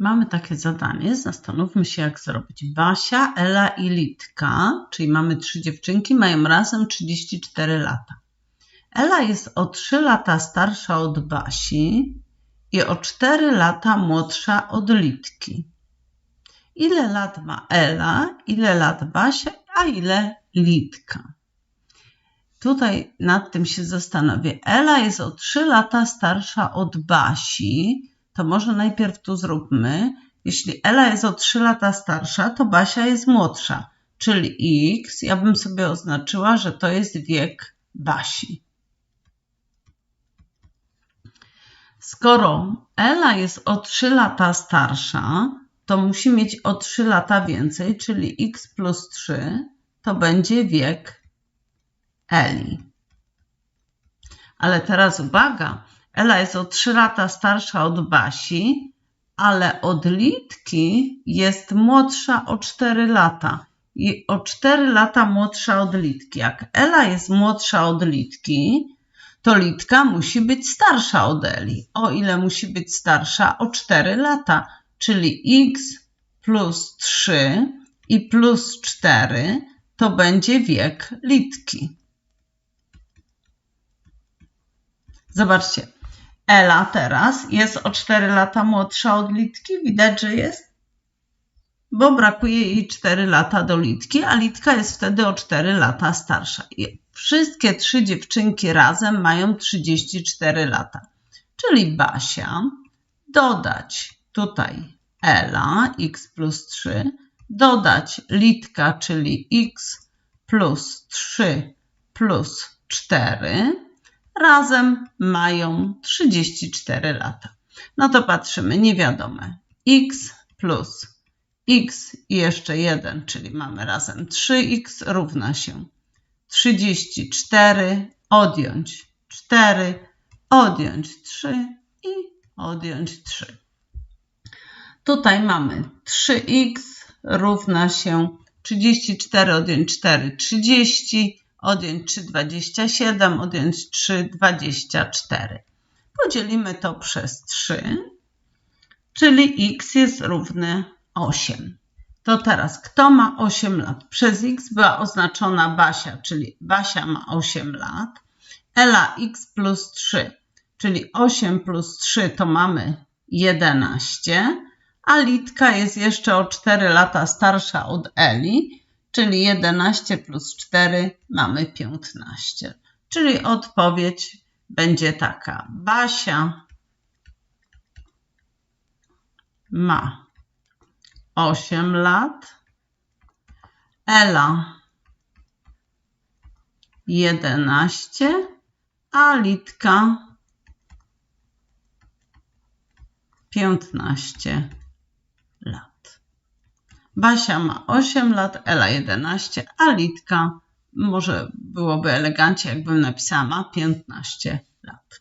Mamy takie zadanie. Zastanówmy się, jak zrobić. Basia, Ela i Litka, czyli mamy trzy dziewczynki, mają razem 34 lata. Ela jest o 3 lata starsza od Basi i o 4 lata młodsza od Litki. Ile lat ma Ela, ile lat Basia, a ile Litka? Tutaj nad tym się zastanowię. Ela jest o 3 lata starsza od Basi, to może najpierw tu zróbmy. Jeśli Ela jest o 3 lata starsza, to Basia jest młodsza, czyli X. Ja bym sobie oznaczyła, że to jest wiek Basi. Skoro Ela jest o 3 lata starsza, to musi mieć o 3 lata więcej, czyli x plus 3 to będzie wiek Eli. Ale teraz uwaga, Ela jest o 3 lata starsza od Basi, ale od Litki jest młodsza o 4 lata. I o 4 lata młodsza od Litki. Jak Ela jest młodsza od Litki, to Litka musi być starsza od Eli. O ile musi być starsza? O 4 lata, czyli x plus 3 i plus 4 to będzie wiek Litki. Zobaczcie, Ela teraz jest o 4 lata młodsza od Litki. Widać, że jest? Bo brakuje jej 4 lata do Litki, a Litka jest wtedy o 4 lata starsza. I wszystkie trzy dziewczynki razem mają 34 lata. Czyli Basia dodać tutaj Ela, x plus 3, dodać Litka, czyli x plus 3 plus 4 razem mają 34 lata. No to patrzymy, niewiadome. x plus x i jeszcze 1, czyli mamy razem 3x równa się 34, odjąć 4, odjąć 3 i odjąć 3. Tutaj mamy 3x równa się 34 odjąć 4, 30, odjąć 3, 27, odjąć 3, 24. Podzielimy to przez 3, czyli x jest równy 8. To teraz, kto ma 8 lat? Przez x była oznaczona Basia, czyli Basia ma 8 lat. Ela x plus 3, czyli 8 plus 3 to mamy 11, a Litka jest jeszcze o 4 lata starsza od Eli, czyli 11 plus 4 mamy 15. Czyli odpowiedź będzie taka. Basia ma 8 lat, Ela 11, a Litka 15 lat. Basia ma 8 lat, Ela 11, a Litka, może byłoby elegancie, jakbym napisała, ma 15 lat.